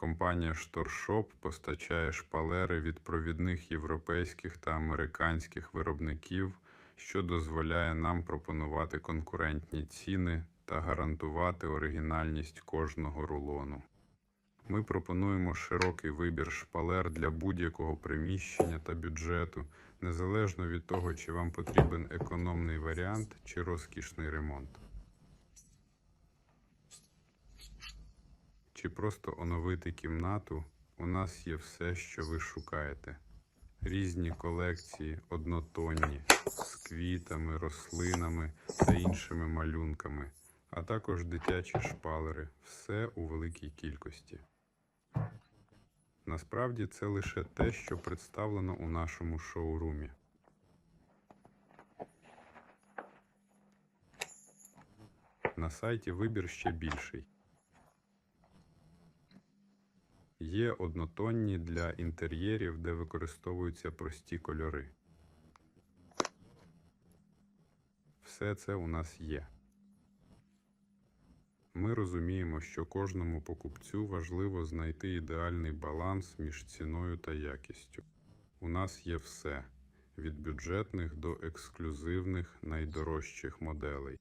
Компанія Шторшоп постачає шпалери від провідних європейських та американських виробників, що дозволяє нам пропонувати конкурентні ціни та гарантувати оригінальність кожного рулону. Ми пропонуємо широкий вибір шпалер для будь-якого приміщення та бюджету, незалежно від того, чи вам потрібен економний варіант чи розкішний ремонт. Чи просто оновити кімнату, у нас є все, що ви шукаєте. Різні колекції, однотонні, з квітами, рослинами та іншими малюнками, а також дитячі шпалери, все у великій кількості. Насправді це лише те, що представлено у нашому шоурумі. На сайті вибір ще більший. Є однотонні для інтер'єрів, де використовуються прості кольори. Все це у нас є. Ми розуміємо, що кожному покупцю важливо знайти ідеальний баланс між ціною та якістю. У нас є все від бюджетних до ексклюзивних найдорожчих моделей.